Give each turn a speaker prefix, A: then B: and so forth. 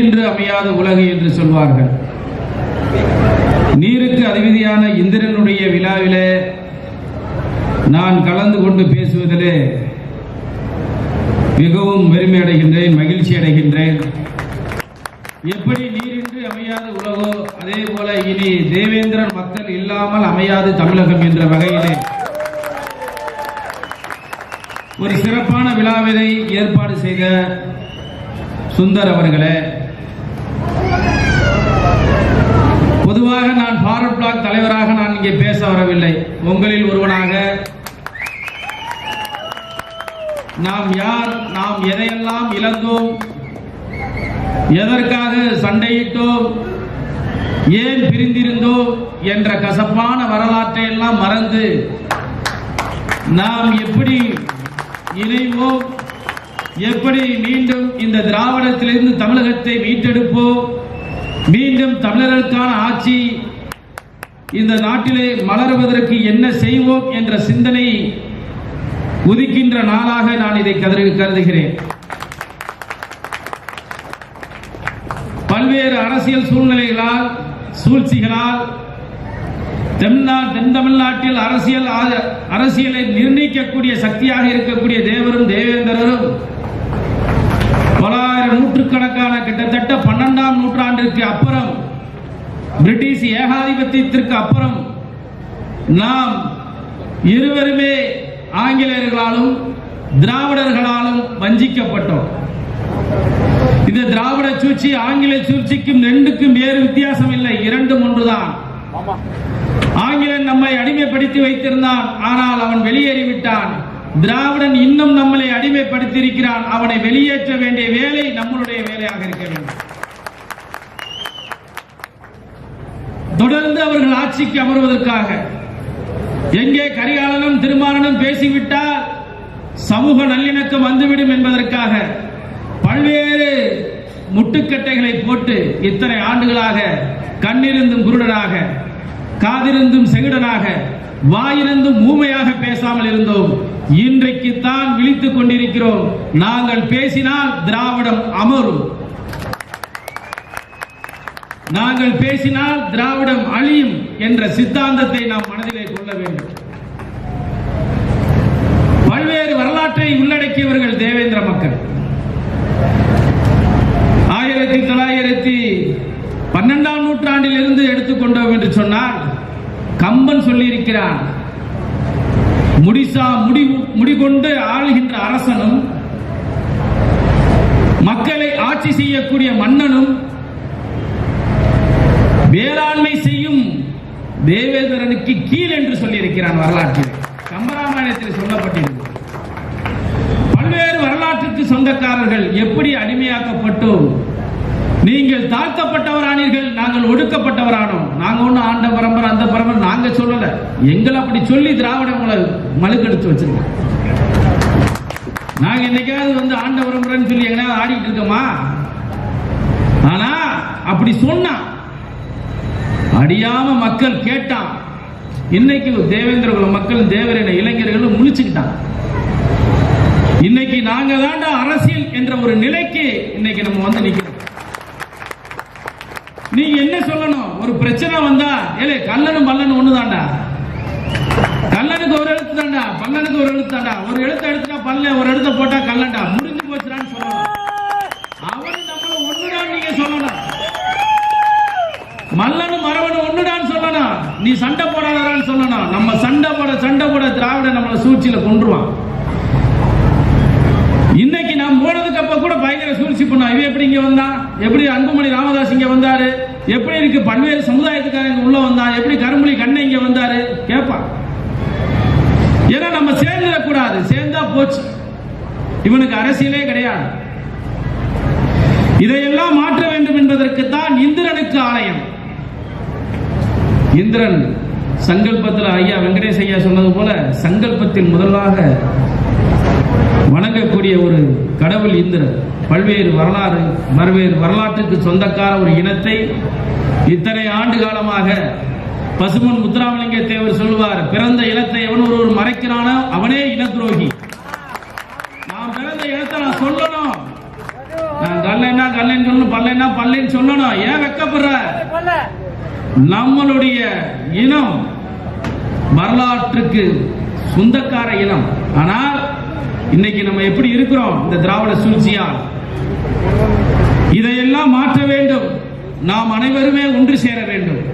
A: இன்று அமையாத உலகு என்று சொல்வார்கள். நீருக்கு அதிபதியான இந்திரனுடைய விழாவிலே நான் கலந்து கொண்டு பேசுவதிலே மிகவும் பெருமை அடைகின்றேன் மகிழ்ச்சி அடைகின்றேன். எப்படி நீரின்றி அமையாத உலகோ அதே போல இனி தேவேந்திரன் மக்கள் இல்லாமல் அமையாது தமிழகம் என்ற வகையிலே. ஒரு சிறப்பான விழாவினை ஏற்பாடு செய்த சுந்தர் அவர்களே பொதுவாக நான் ஃபாரூக் பிளாக் தலைவராக நான் இங்கே பேச வரவில்லை. உங்களில் ஒருவனாக நாம் யார் நாம் எதையெல்லாம் இழந்தோம் எதற்காக சண்டையிட்டோம் ஏன் பிரிந்திருந்தோம் என்ற கசப்பான வரலாற்றை எல்லாம் மறந்து நாம் எப்படி இணைவோம் எப்படி மீண்டும் இந்த திராவிடத்திலிருந்து தமிழகத்தை மீட்டெடுப்போம் மீண்டும் தமிழர்களுக்கான ஆட்சி இந்த நாட்டிலே மலருவதற்கு என்ன செய்வோம் என்ற சிந்தனை உதிக்கின்ற நாளாக நான் இதை கருதுகிறேன். பல்வேறு அரசியல் சூழ்நிலைகளால் சூழ்ச்சிகளால் தென் தமிழ்நாட்டில் அரசியல் ஆ- அரசியலை நிர்ணயிக்கக்கூடிய சக்தியாக இருக்கக்கூடிய தேவரும் தேவேந்திரரும் பன்னெண்டாம் நூற்றாண்டிற்கு அப்புறம் பிரிட்டிஷ் ஏகாதிபத்தியத்திற்கு அப்புறம் நாம் இருவருமே ஆங்கிலேயர்களாலும் திராவிடர்களாலும் வஞ்சிக்கப்பட்டோம். இந்த திராவிட சூழ்ச்சி ஆங்கில சூழ்ச்சிக்கும் ரெண்டுக்கும் வேறு வித்தியாசம் இல்லை இரண்டும் ஒன்றுதான். ஆங்கிலன் நம்மை அடிமைப்படுத்தி வைத்திருந்தான் ஆனால் அவன் வெளியேறிவிட்டான். திராவிடன் இன்னும் நம்மளை அடிமைப்படுத்தி இருக்கிறான் அவனை வெளியேற்ற வேண்டிய வேலை நம்மளுடைய வேலையாக இருக்க வேண்டும். தொடர்ந்து அவர்கள் ஆட்சிக்கு அமர்வதற்காக. எங்கே கரிகாலனும் திருமாறனும் பேசிவிட்டால் சமூக நல்லிணக்கம் வந்துவிடும் என்பதற்காக பல்வேறு முட்டுக்கட்டைகளை போட்டு இத்தனை ஆண்டுகளாக கண்ணிருந்தும் குருடனாக காதிருந்தும் செகுடனாக வாயிருந்தும் ஊமையாக பேசாமல் இருந்தோம். இன்றைக்கு தான் விழித்துக் கொண்டிருக்கிறோம். நாங்கள் பேசினால் திராவிடம் அமரும். நாங்கள் பேசினால் திராவிடம் அழியும் என்ற சித்தாந்தத்தை நாம் மனதிலே கொள்ள வேண்டும். பல்வேறு வரலாற்றை உள்ளடக்கியவர்கள் தேவேந்திர மக்கள். ஆயிரத்தி தொள்ளாயிரத்தி பன்னெண்டாம் நூற்றாண்டில் இருந்து எடுத்துக்கொண்டோம் என்று சொன்னால் கம்பன் சொல்லியிருக்கிறான் முடிசா முடி முடிகொண்டு ஆளுகின்ற அரசனும் மக்களை ஆட்சி செய்யக்கூடிய மன்னனும் தேவேந்திரனுக்கு கீழ் என்று சொல்லியிருக்கிறான் வரலாற்றில் கம்பராமாயணத்தில் சொல்லப்பட்டிருக்கிறது பல்வேறு வரலாற்றுக்கு சொந்தக்காரர்கள் எப்படி அடிமையாக்கப்பட்டோம் நீங்கள் தாழ்த்தப்பட்டவரானீர்கள் நாங்கள் ஒடுக்கப்பட்டவரானோம். நாங்க ஒண்ணு ஆண்ட பரம்பரை அந்த பரம்பரை நாங்க சொல்லல. எங்களை அப்படி சொல்லி திராவிடங்களை மழுக்கெடுத்து வச்சிருக்கோம் நாங்க என்னைக்காவது வந்து ஆண்ட பரம்பரைன்னு சொல்லி எங்கேயாவது ஆடிட்டு இருக்கோமா? ஆனா அப்படி சொன்னா அடியாம மக்கள் கேட்டான். இன்னைக்கு தேவேந்திர குல மக்களும் தேவரின இளைஞர்களும் முழிச்சுக்கிட்டான் இன்னைக்கு நாங்க தாண்டா அரசியல் என்ற ஒரு நிலைக்கு இன்னைக்கு நம்ம வந்து நிக்கிறோம். நீங்க என்ன சொல்லணும்? ஒரு பிரச்சனை வந்தா ஏலே கல்லனும் பல்லனும் ஒண்ணுதான்டா கல்லனுக்கு ஒரு எழுத்து தாண்டா பல்லனுக்கு ஒரு எழுத்து தாண்டா? ஒரு எழுத்து எடுத்துட்டா பல்ல ஒரு எழுத்த போட்டா கல்லண்டா முடிஞ்சு போச்சுடான்னு சொல்லணும் அவனும் நம்மள ஒண்ணுதான் நீங்க சொல்லணும் மல்லனும் மரவனும் ஒண்ணுடான்னு சொல்லணும் நீ சண்டை போடாதான்னு சொல்லணும் நம்ம சண்டை போட சண்டை போட திராவிட நம்மளை சூழ்ச்சியில கொண்டுருவான் இன்னைக்கு நாம் போனதுக்கு அப்ப கூட பயங்கர சூழ்ச்சி பண்ணோம் இவன் எப்படி இங்க வந்தான்? எப்படி அன்புமணி ராமதாஸ் இங்க வந்தாரு? எப்படி இருக்கு பல்வேறு சமுதாயத்துக்காரங்க உள்ள வந்தான்? எப்படி கரும்புலி கண்ணை இங்க வந்தாரு? கேட்பான் ஏன்னா நம்ம சேர்ந்துடக்கூடாது. சேர்ந்தா போச்சு. இவனுக்கு அரசியலே கிடையாது. இதையெல்லாம் மாற்ற வேண்டும் என்பதற்கு தான் இந்திரனுக்கு ஆலயம். இந்திரன் சங்கல்பத்தில் ஐயா வெங்கடேஷ் ஐயா சொன்னது போல சங்கல்பத்தில் முதலாக வணங்கக்கூடிய ஒரு கடவுள் இந்திரன். பல்வேறு வரலாறு பல்வேறு வரலாற்றுக்கு சொந்தக்கார ஒரு இனத்தை இத்தனை ஆண்டு காலமாக பசுமன் முத்துராமலிங்க தேவர் சொல்லுவார் பிறந்த இனத்தை எவன் ஒருவர் மறைக்கிறானோ அவனே இன துரோகி. நான் பிறந்த இனத்தை நான் சொல்லணும். நான் கல்லன்னா பல்லைன்னு சொல்லணும் பல்லைன்னா பல்லைன்னு சொல்லணும். ஏன் வெக்கப்படுற? நம்மளுடைய இனம் வரலாற்றுக்கு சொந்தக்கார இனம். ஆனால் இன்னைக்கு நம்ம எப்படி இருக்கிறோம்? இந்த திராவிட சூழ்ச்சியால். இதையெல்லாம் மாற்ற வேண்டும். நாம் அனைவருமே ஒன்று சேர வேண்டும்.